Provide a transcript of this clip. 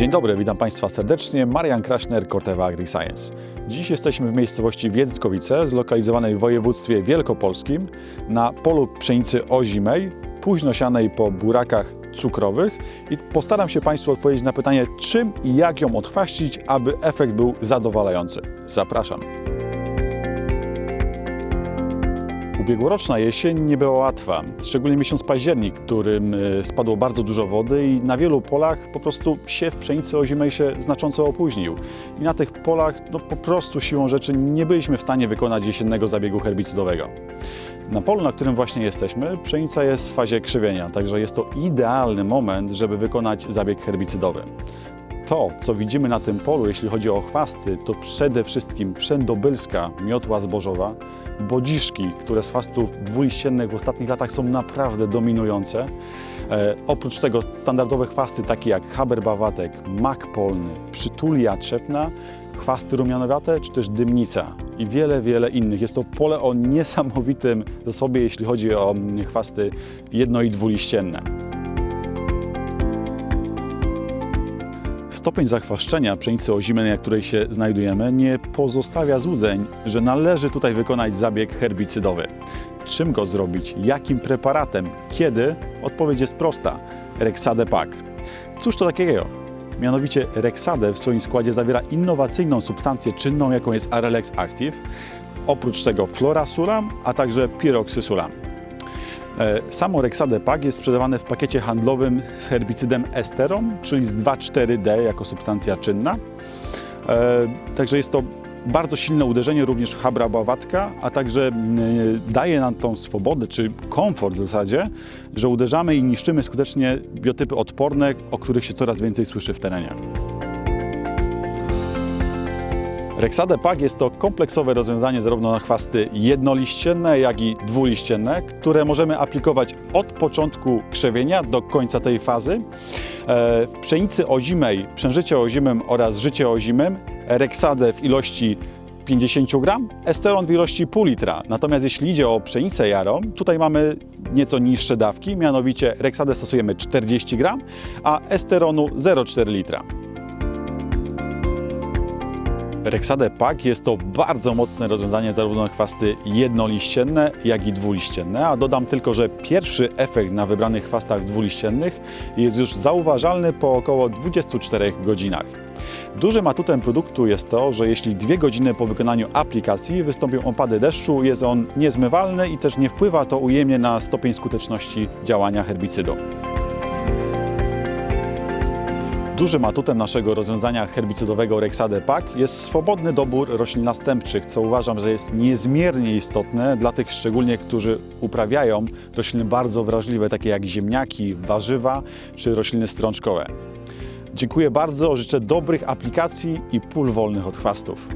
Dzień dobry, witam Państwa serdecznie. Marian Kraśner, Corteva AgriScience. Dziś jesteśmy w miejscowości Wiedzykowice, zlokalizowanej w województwie wielkopolskim, na polu pszenicy ozimej, późno po burakach cukrowych i postaram się Państwu odpowiedzieć na pytanie, czym i jak ją odchwaścić, aby efekt był zadowalający. Zapraszam. Ubiegłoroczna jesień nie była łatwa, szczególnie miesiąc październik, którym y, spadło bardzo dużo wody i na wielu polach po prostu siew pszenicy ozimej się znacząco opóźnił. I na tych polach no, po prostu siłą rzeczy nie byliśmy w stanie wykonać jesiennego zabiegu herbicydowego. Na polu, na którym właśnie jesteśmy, pszenica jest w fazie krzywienia, także jest to idealny moment, żeby wykonać zabieg herbicydowy. To, co widzimy na tym polu, jeśli chodzi o chwasty, to przede wszystkim wszędobylska miotła zbożowa, bodziszki, które z chwastów dwuliściennych w ostatnich latach są naprawdę dominujące. E, oprócz tego standardowe chwasty takie jak haberbawatek, mak polny, przytulia trzepna, chwasty rumianowate czy też dymnica i wiele, wiele innych. Jest to pole o niesamowitym zasobie, jeśli chodzi o mm, chwasty jedno- i dwuliścienne. Stopień zachwaszczenia pszenicy ozimej, na której się znajdujemy, nie pozostawia złudzeń, że należy tutaj wykonać zabieg herbicydowy. Czym go zrobić? Jakim preparatem? Kiedy? Odpowiedź jest prosta. Rexade Pak. Cóż to takiego? Mianowicie Rexade w swoim składzie zawiera innowacyjną substancję czynną, jaką jest Arelex Active. Oprócz tego Florasulam, a także Pyroxysulam. E, Samo Rexade Pak jest sprzedawane w pakiecie handlowym z herbicydem esteron, czyli z 2,4-D jako substancja czynna. E, Także jest to bardzo silne uderzenie również w habra bawatka, a także mm, daje nam tą swobodę, czy komfort w zasadzie, że uderzamy i niszczymy skutecznie biotypy odporne, o których się coraz więcej słyszy w terenie. Rexade Pak jest to kompleksowe rozwiązanie zarówno na chwasty jednoliścienne, jak i dwuliścienne, które możemy aplikować od początku krzewienia do końca tej fazy. E, W pszenicy ozimej, przężycie ozimym oraz życie ozimym Rexadę w ilości 50 gram, esteron w ilości pół litra. Natomiast jeśli idzie o pszenicę jarą, tutaj mamy nieco niższe dawki, mianowicie Rexadę stosujemy 40 gram, a esteronu 0,4 litra. Rexade Pak jest to bardzo mocne rozwiązanie zarówno na chwasty jednoliścienne, jak i dwuliścienne, a dodam tylko, że pierwszy efekt na wybranych chwastach dwuliściennych jest już zauważalny po około 24 godzinach. Dużym atutem produktu jest to, że jeśli dwie godziny po wykonaniu aplikacji wystąpią opady deszczu, jest on niezmywalny i też nie wpływa to ujemnie na stopień skuteczności działania herbicydu. Dużym atutem naszego rozwiązania herbicydowego Rexade Pak jest swobodny dobór roślin następczych, co uważam, że jest niezmiernie istotne dla tych szczególnie, którzy uprawiają rośliny bardzo wrażliwe, takie jak ziemniaki, warzywa czy rośliny strączkowe. Dziękuję bardzo, życzę dobrych aplikacji i pól wolnych od chwastów.